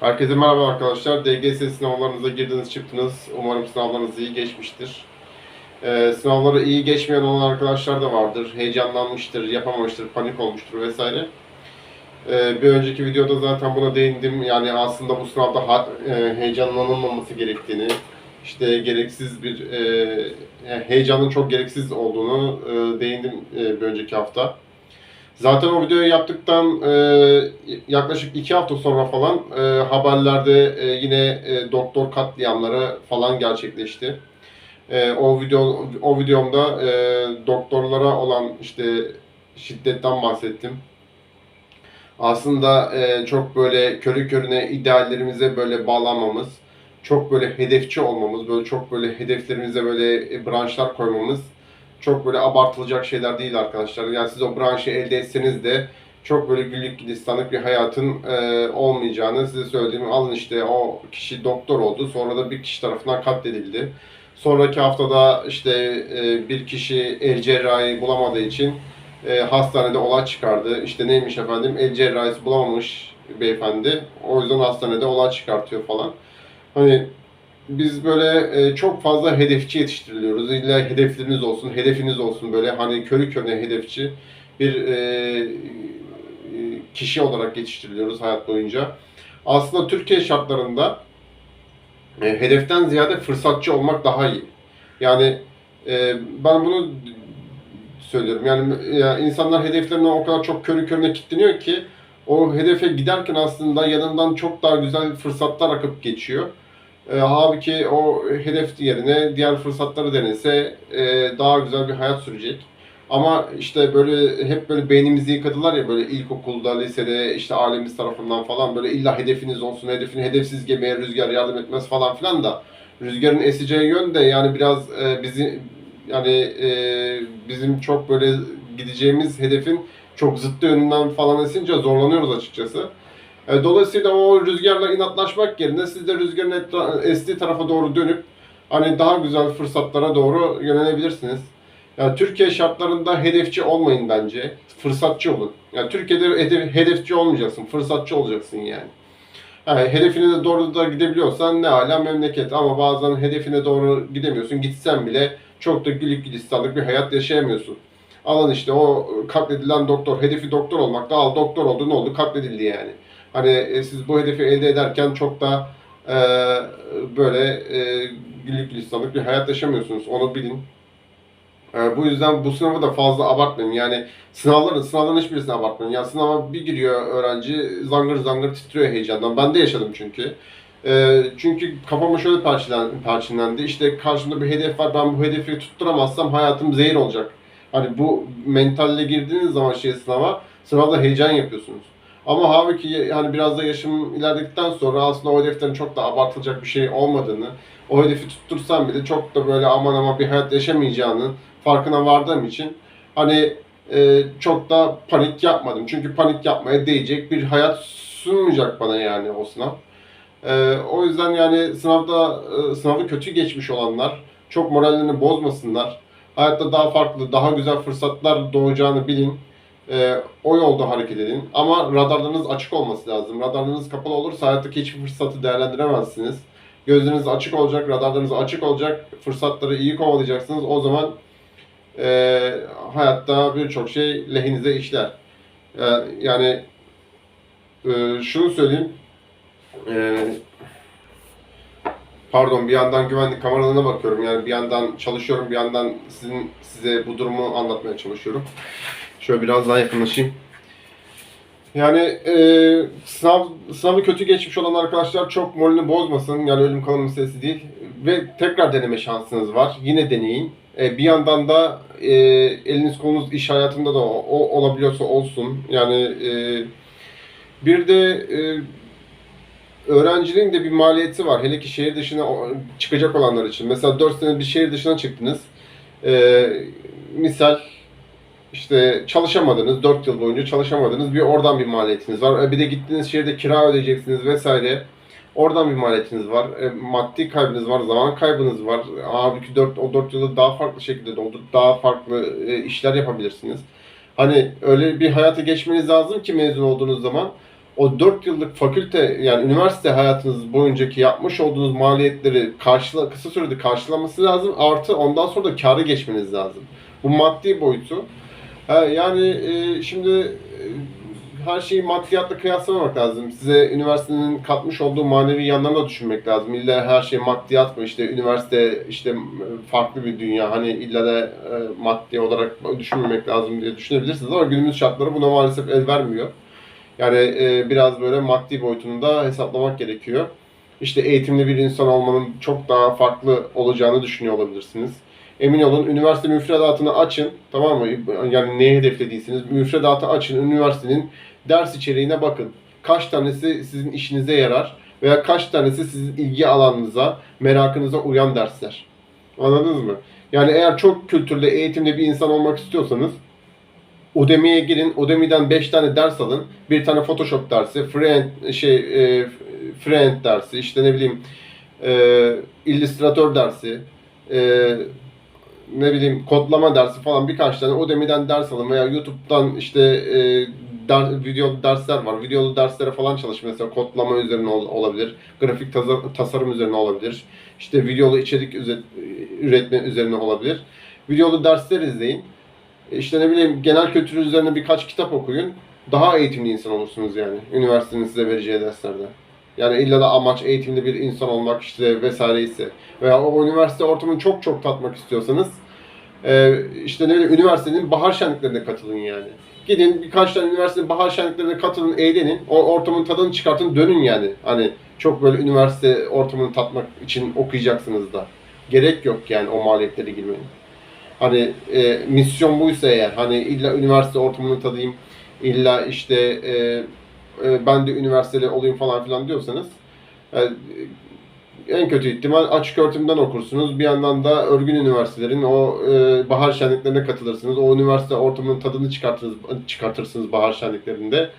Herkese merhaba arkadaşlar. DGS sınavlarınıza girdiniz çıktınız. Umarım sınavlarınız iyi geçmiştir. Ee, sınavları iyi geçmeyen olan arkadaşlar da vardır. Heyecanlanmıştır, yapamamıştır, panik olmuştur vesaire. Ee, bir önceki videoda zaten buna değindim. Yani aslında bu sınavda ha- e, heyecanlanılmaması gerektiğini, işte gereksiz bir e, heyecanın çok gereksiz olduğunu e, değindim e, bir önceki hafta. Zaten o videoyu yaptıktan e, yaklaşık iki hafta sonra falan e, haberlerde e, yine e, doktor katliamları falan gerçekleşti. E, o video o videomda e, doktorlara olan işte şiddetten bahsettim. Aslında e, çok böyle körü körüne ideallerimize böyle bağlanmamız, çok böyle hedefçi olmamız, böyle çok böyle hedeflerimize böyle e, branşlar koymamız çok böyle abartılacak şeyler değil arkadaşlar. Yani siz o branşı elde etseniz de çok böyle güllük gülistanlık bir hayatın e, olmayacağını size söylediğim alın işte o kişi doktor oldu sonra da bir kişi tarafından katledildi. Sonraki haftada işte e, bir kişi el cerrahi bulamadığı için e, hastanede olay çıkardı. İşte neymiş efendim el cerrahisi bulamamış beyefendi. O yüzden hastanede olay çıkartıyor falan. Hani biz böyle e, çok fazla hedefçi yetiştiriliyoruz. İlla hedefleriniz olsun, hedefiniz olsun böyle hani körü körüne hedefçi bir e, e, kişi olarak yetiştiriliyoruz hayat boyunca. Aslında Türkiye şartlarında e, hedeften ziyade fırsatçı olmak daha iyi. Yani e, ben bunu söylüyorum. Yani ya insanlar hedeflerine o kadar çok körü körüne kilitleniyor ki o hedefe giderken aslında yanından çok daha güzel fırsatlar akıp geçiyor. E, halbuki o hedef yerine diğer fırsatları denese e, daha güzel bir hayat sürecek. Ama işte böyle hep böyle beynimizi yıkadılar ya böyle ilkokulda, lisede işte ailemiz tarafından falan böyle illa hedefiniz olsun, hedefin hedefsiz gemiye rüzgar yardım etmez falan filan da rüzgarın eseceği yön de yani biraz e, bizi yani e, bizim çok böyle gideceğimiz hedefin çok zıttı yönünden falan esince zorlanıyoruz açıkçası. E, Dolayısıyla o rüzgarla inatlaşmak yerine siz de rüzgarın etra- estiği tarafa doğru dönüp hani daha güzel fırsatlara doğru yönelebilirsiniz. Yani Türkiye şartlarında hedefçi olmayın bence. Fırsatçı olun. Yani Türkiye'de hedef- hedefçi olmayacaksın, fırsatçı olacaksın yani. Yani hedefine de doğru da gidebiliyorsan ne hala memleket ama bazen hedefine doğru gidemiyorsun. Gitsen bile çok da gülük gülistanlık bir hayat yaşayamıyorsun. Alın işte o katledilen doktor, hedefi doktor olmak da al doktor oldu ne oldu katledildi yani. Hani e, siz bu hedefi elde ederken çok da e, böyle e, güllük gülistanlık bir hayat yaşamıyorsunuz. Onu bilin. E, bu yüzden bu sınavı da fazla abartmayın. Yani sınavların, sınavların hiçbirisini abartmayın. Ya sınava bir giriyor öğrenci zangır zangır titriyor heyecandan. Ben de yaşadım çünkü. E, çünkü kafama şöyle parçalan, parçalandı. İşte karşımda bir hedef var. Ben bu hedefi tutturamazsam hayatım zehir olacak. Hani bu mentalle girdiğiniz zaman şey sınava, sınavda heyecan yapıyorsunuz. Ama halbuki yani biraz da yaşım ilerledikten sonra aslında o hedeflerin çok da abartılacak bir şey olmadığını, o hedefi tuttursam bile çok da böyle aman aman bir hayat yaşamayacağını farkına vardığım için hani e, çok da panik yapmadım. Çünkü panik yapmaya değecek bir hayat sunmayacak bana yani o sınav. E, o yüzden yani sınavda e, sınavı kötü geçmiş olanlar çok morallerini bozmasınlar. Hayatta daha farklı, daha güzel fırsatlar doğacağını bilin. Ee, o yolda hareket edin. Ama radarlarınız açık olması lazım. Radarlarınız kapalı olursa hayattaki hiçbir fırsatı değerlendiremezsiniz. Gözleriniz açık olacak, radarlarınız açık olacak. Fırsatları iyi kovalayacaksınız. O zaman e, hayatta birçok şey lehinize işler. E, yani e, şunu söyleyeyim. E, pardon bir yandan güvenlik kameralarına bakıyorum. Yani bir yandan çalışıyorum, bir yandan sizin size bu durumu anlatmaya çalışıyorum. Şöyle biraz daha yakınlaşayım. Yani e, sınav sınavı kötü geçmiş olan arkadaşlar çok moralini bozmasın. Yani ölüm kalım meselesi değil. Ve tekrar deneme şansınız var. Yine deneyin. E, bir yandan da e, eliniz kolunuz iş hayatında da o, o olabiliyorsa olsun. Yani e, bir de e, öğrenciliğin de bir maliyeti var. Hele ki şehir dışına çıkacak olanlar için. Mesela 4 sene bir şehir dışına çıktınız. E, misal işte çalışamadınız, 4 yıl boyunca çalışamadınız. Bir oradan bir maliyetiniz var. E, Bir de gittiğiniz şehirde kira ödeyeceksiniz vesaire. Oradan bir maliyetiniz var. E, maddi kaybınız var, zaman kaybınız var. Halbuki 4, o 4 yılı daha farklı şekilde doldurup daha farklı e, işler yapabilirsiniz. Hani öyle bir hayata geçmeniz lazım ki mezun olduğunuz zaman o 4 yıllık fakülte yani üniversite hayatınız boyuncaki yapmış olduğunuz maliyetleri karşıla, kısa sürede karşılaması lazım. Artı ondan sonra da karı geçmeniz lazım. Bu maddi boyutu. Ha, yani e, şimdi e, her şeyi maddiyatla kıyaslamamak lazım. Size üniversitenin katmış olduğu manevi yanlarını da düşünmek lazım. İlla her şey maddiyat mı? İşte üniversite işte farklı bir dünya. Hani illa da e, maddi olarak düşünmemek lazım diye düşünebilirsiniz ama günümüz şartları buna maalesef el vermiyor. Yani e, biraz böyle maddi boyutunu da hesaplamak gerekiyor. İşte eğitimli bir insan olmanın çok daha farklı olacağını düşünüyor olabilirsiniz. Emin olun üniversite müfredatını açın. Tamam mı? Yani neye hedeflediyseniz müfredatı açın. Üniversitenin ders içeriğine bakın. Kaç tanesi sizin işinize yarar veya kaç tanesi sizin ilgi alanınıza, merakınıza uyan dersler. Anladınız mı? Yani eğer çok kültürlü, eğitimli bir insan olmak istiyorsanız Udemy'ye girin. Udemy'den 5 tane ders alın. Bir tane Photoshop dersi, Freehand şey e, Freehand dersi, işte ne bileyim e, Illustrator dersi, e, ne bileyim kodlama dersi falan birkaç tane Udemy'den ders alın veya YouTube'dan işte e, der, video dersler var. Videolu derslere falan çalışın. Mesela kodlama üzerine ol- olabilir. Grafik tasar- tasarım üzerine olabilir. İşte videolu içerik üze- üretme üzerine olabilir. Videolu dersler izleyin. İşte ne bileyim genel kültür üzerine birkaç kitap okuyun. Daha eğitimli insan olursunuz yani. Üniversitenin size vereceği derslerde. Yani illa da amaç eğitimli bir insan olmak işte vesaire ise veya o üniversite ortamını çok çok tatmak istiyorsanız e, işte ne bileyim üniversitenin bahar şenliklerine katılın yani. Gidin birkaç tane üniversitenin bahar şenliklerine katılın, eğlenin. O ortamın tadını çıkartın, dönün yani. Hani çok böyle üniversite ortamını tatmak için okuyacaksınız da. Gerek yok yani o maliyetleri girmenin. Hani e, misyon buysa eğer hani illa üniversite ortamını tadayım, illa işte e, e, ben de üniversiteli olayım falan filan diyorsanız e, en kötü ihtimal açık öğretimden okursunuz. Bir yandan da örgün üniversitelerin o e, bahar şenliklerine katılırsınız. O üniversite ortamının tadını çıkartırsınız, çıkartırsınız bahar şenliklerinde.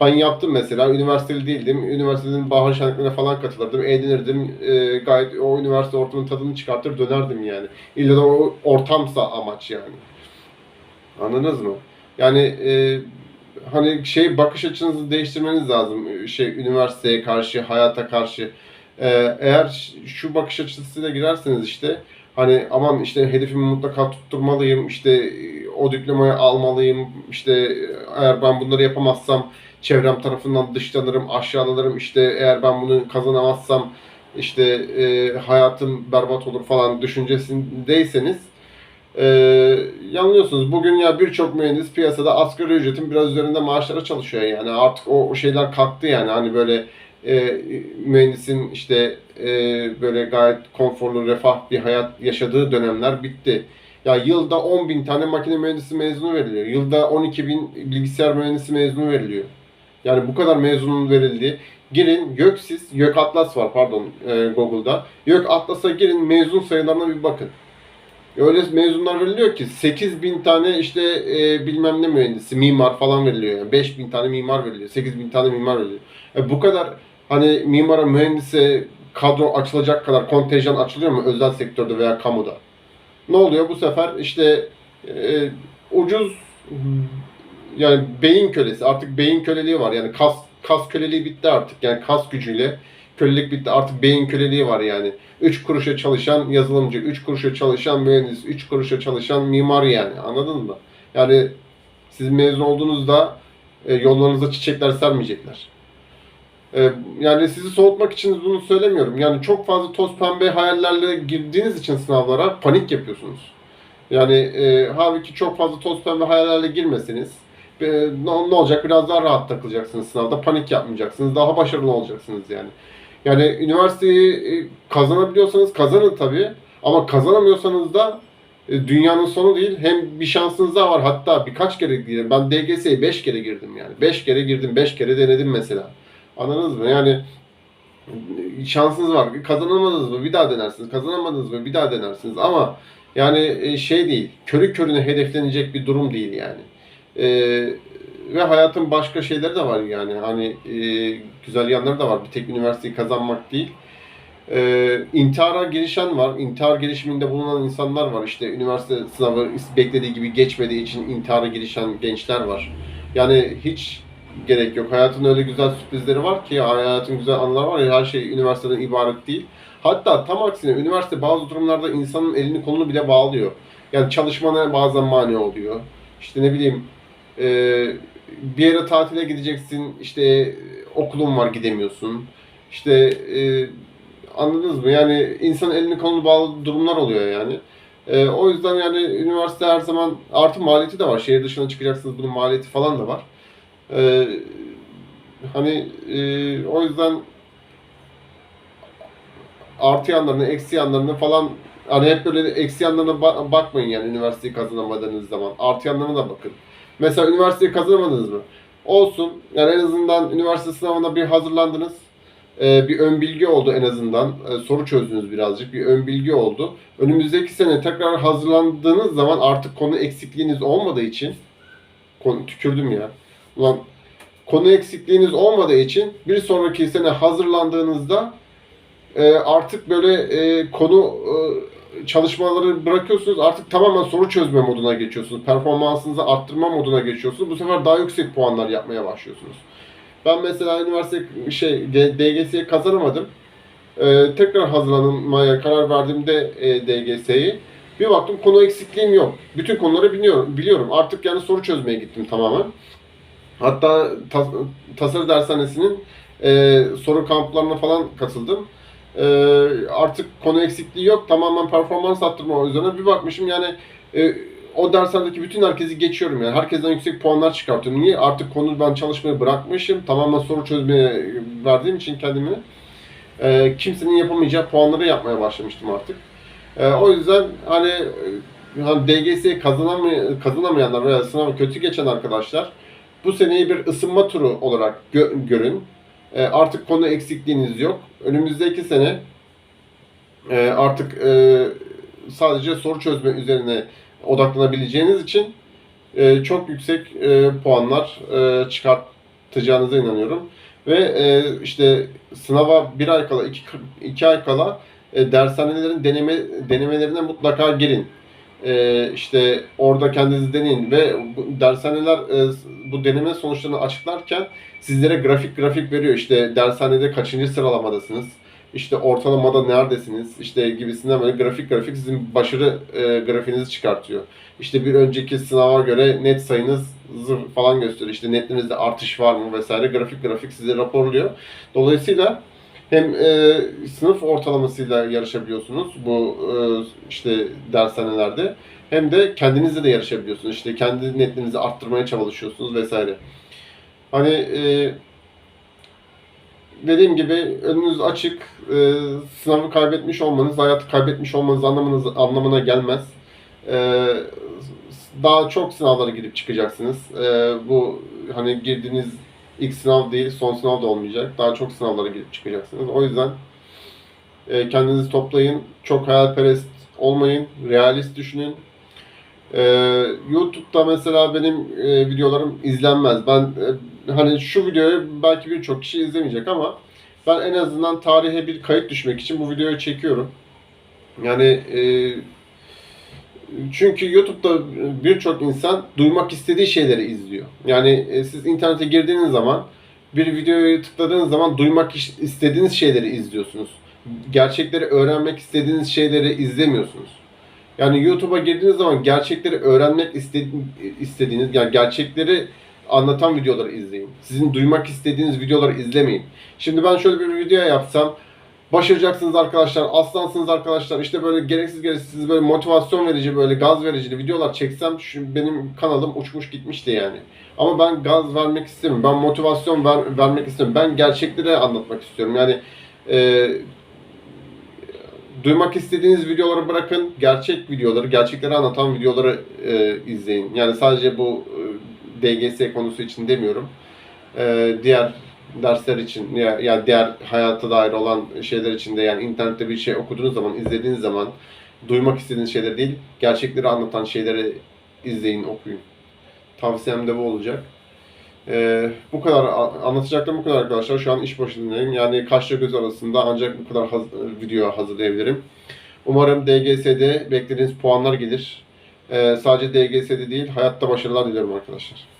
Ben yaptım mesela. Üniversiteli değildim. Üniversitenin bahar şenliklerine falan katılırdım. Eğlenirdim. E, gayet o üniversite ortamının tadını çıkartır dönerdim yani. İlla da o ortamsa amaç yani. Anladınız mı? Yani e, hani şey bakış açınızı değiştirmeniz lazım. Şey üniversiteye karşı, hayata karşı. Ee, eğer şu bakış açısıyla girerseniz işte hani aman işte hedefimi mutlaka tutturmalıyım, işte e, o diplomayı almalıyım, işte eğer ben bunları yapamazsam çevrem tarafından dışlanırım, aşağılanırım, işte eğer ben bunu kazanamazsam işte e, hayatım berbat olur falan düşüncesindeyseniz e, yanılıyorsunuz. Bugün ya birçok mühendis piyasada asgari ücretin biraz üzerinde maaşlara çalışıyor yani artık o, o şeyler kalktı yani hani böyle e, mühendisin işte e, böyle gayet konforlu, refah bir hayat yaşadığı dönemler bitti. Ya yılda 10 bin tane makine mühendisi mezunu veriliyor. Yılda 12 bin bilgisayar mühendisi mezunu veriliyor. Yani bu kadar mezunun verildiği. Girin YÖKSİS, YÖK Atlas var pardon e, Google'da. YÖK Atlas'a girin mezun sayılarına bir bakın. Öyle mezunlar veriliyor ki 8 bin tane işte e, bilmem ne mühendisi, mimar falan veriliyor. Yani 5 bin tane mimar veriliyor, 8 bin tane mimar veriliyor. E, bu kadar hani mimara, mühendise kadro açılacak kadar kontenjan açılıyor mu özel sektörde veya kamuda? Ne oluyor bu sefer işte e, ucuz yani beyin kölesi artık beyin köleliği var yani kas kas köleliği bitti artık yani kas gücüyle kölelik bitti artık beyin köleliği var yani. 3 kuruşa çalışan yazılımcı, 3 kuruşa çalışan mühendis, 3 kuruşa çalışan mimar yani anladın mı? Yani siz mezun olduğunuzda e, yollarınıza çiçekler sermeyecekler. E, yani sizi soğutmak için bunu söylemiyorum. Yani çok fazla toz pembe hayallerle girdiğiniz için sınavlara panik yapıyorsunuz. Yani e, halbuki çok fazla toz pembe hayallerle girmeseniz e, ne, ne olacak? Biraz daha rahat takılacaksınız sınavda. Panik yapmayacaksınız. Daha başarılı olacaksınız yani. Yani üniversiteyi e, kazanabiliyorsanız kazanın tabii. Ama kazanamıyorsanız da e, dünyanın sonu değil. Hem bir şansınız daha var. Hatta birkaç kere girdim. Ben DGS'ye 5 kere girdim yani. 5 kere girdim, 5 kere denedim mesela. Anladınız mı? Yani şansınız var. Kazanamadınız mı? Bir daha denersiniz. Kazanamadınız mı? Bir daha denersiniz. Ama yani e, şey değil. Körü körüne hedeflenecek bir durum değil yani. Ee, ve hayatın başka şeyleri de var yani. Hani e, güzel yanları da var. Bir tek üniversiteyi kazanmak değil. Ee, intihara girişen var. İntihar girişiminde bulunan insanlar var. İşte üniversite sınavı beklediği gibi geçmediği için intihara girişen gençler var. Yani hiç gerek yok. Hayatın öyle güzel sürprizleri var ki, hayatın güzel anıları var her şey üniversiteden ibaret değil. Hatta tam aksine üniversite bazı durumlarda insanın elini kolunu bile bağlıyor. Yani çalışmana bazen mani oluyor. İşte ne bileyim e, bir yere tatile gideceksin işte e, okulun var gidemiyorsun. İşte e, anladınız mı? Yani insan elini kolunu bağlı durumlar oluyor yani. E, o yüzden yani üniversite her zaman artı maliyeti de var. Şehir dışına çıkacaksınız bunun maliyeti falan da var. E, hani e, o yüzden artı yanlarını, eksi yanlarını falan hani hep böyle eksi yanlarına ba- bakmayın yani üniversiteyi kazanamadığınız zaman. Artı yanlarına da bakın. Mesela üniversiteyi kazanamadınız mı? Olsun. Yani en azından üniversite sınavına bir hazırlandınız. Ee, bir ön bilgi oldu en azından. Ee, soru çözdünüz birazcık. Bir ön bilgi oldu. Önümüzdeki sene tekrar hazırlandığınız zaman artık konu eksikliğiniz olmadığı için konu tükürdüm ya. Ulan konu eksikliğiniz olmadığı için bir sonraki sene hazırlandığınızda e, artık böyle e, konu e, çalışmaları bırakıyorsunuz. Artık tamamen soru çözme moduna geçiyorsunuz. Performansınızı arttırma moduna geçiyorsunuz. Bu sefer daha yüksek puanlar yapmaya başlıyorsunuz. Ben mesela üniversite şey DGS'yi kazanamadım. E, tekrar hazırlanmaya karar verdiğimde e, DGS'yi bir baktım konu eksikliğim yok. Bütün konuları biliyorum. biliyorum. Artık yani soru çözmeye gittim tamamen. Hatta tas, tasarı dershanesinin e, soru kamplarına falan katıldım. E, artık konu eksikliği yok. Tamamen performans arttırma üzerine bir bakmışım yani e, o dershanedeki bütün herkesi geçiyorum yani. Herkesten yüksek puanlar çıkartıyorum. Niye? Artık konu ben çalışmayı bırakmışım. Tamamen soru çözmeye verdiğim için kendimi e, kimsenin yapamayacağı puanları yapmaya başlamıştım artık. E, o yüzden hani, e, hani DGS'yi kazanamay kazanamayanlar veya sınavı kötü geçen arkadaşlar bu seneyi bir ısınma turu olarak gö- görün. E, artık konu eksikliğiniz yok. Önümüzdeki sene e, artık e, sadece soru çözme üzerine odaklanabileceğiniz için e, çok yüksek e, puanlar e, çıkartacağınıza inanıyorum. Ve e, işte sınava bir ay kala, iki, iki ay kala e, dershanelerin deneme denemelerine mutlaka girin. E, işte orada kendinizi deneyin ve dershaneler e, bu deneme sonuçlarını açıklarken sizlere grafik grafik veriyor. İşte dershanede kaçıncı sıralamadasınız, işte ortalamada neredesiniz, işte gibisinden böyle grafik grafik sizin başarı e, grafiğinizi çıkartıyor. İşte bir önceki sınava göre net sayınız falan gösteriyor. İşte netlerinizde artış var mı vesaire grafik grafik size raporluyor. Dolayısıyla hem e, sınıf ortalamasıyla yarışabiliyorsunuz bu e, işte dershanelerde hem de kendinizle de yarışabiliyorsunuz. İşte kendi netlerinizi arttırmaya çalışıyorsunuz vesaire. Hani e, dediğim gibi önünüz açık. E, sınavı kaybetmiş olmanız, hayatı kaybetmiş olmanız anlamınız, anlamına gelmez. E, daha çok sınavlara girip çıkacaksınız. E, bu hani girdiğiniz ilk sınav değil, son sınav da olmayacak. Daha çok sınavlara girip çıkacaksınız. O yüzden e, kendinizi toplayın. Çok hayalperest olmayın. Realist düşünün. E, YouTube'da mesela benim e, videolarım izlenmez. Ben e, hani şu videoyu belki birçok kişi izlemeyecek ama ben en azından tarihe bir kayıt düşmek için bu videoyu çekiyorum. Yani e, çünkü YouTube'da birçok insan duymak istediği şeyleri izliyor. Yani e, siz internete girdiğiniz zaman bir videoyu tıkladığınız zaman duymak istediğiniz şeyleri izliyorsunuz. Gerçekleri öğrenmek istediğiniz şeyleri izlemiyorsunuz. Yani YouTube'a girdiğiniz zaman gerçekleri öğrenmek iste- istediğiniz, yani gerçekleri anlatan videoları izleyin. Sizin duymak istediğiniz videoları izlemeyin. Şimdi ben şöyle bir video yapsam, başaracaksınız arkadaşlar, aslansınız arkadaşlar, işte böyle gereksiz gereksiz böyle motivasyon verici, böyle gaz verici videolar çeksem şu benim kanalım uçmuş gitmişti yani. Ama ben gaz vermek istemiyorum, ben motivasyon ver, vermek istemiyorum, ben gerçekleri anlatmak istiyorum. Yani e, duymak istediğiniz videoları bırakın, gerçek videoları, gerçekleri anlatan videoları e, izleyin. Yani sadece bu e, DGS konusu için demiyorum. E, diğer dersler için ya yani diğer hayata dair olan şeyler için de yani internette bir şey okuduğunuz zaman, izlediğiniz zaman duymak istediğiniz şeyler değil, gerçekleri anlatan şeyleri izleyin, okuyun. Tavsiyem de bu olacak. Ee, bu kadar anlatacaklarım bu kadar arkadaşlar. Şu an iş başındayım. Yani kaşla göz arasında ancak bu kadar haz- video hazırlayabilirim. Umarım DGS'de beklediğiniz puanlar gelir. Ee, sadece DGS'de değil, hayatta başarılar diliyorum arkadaşlar.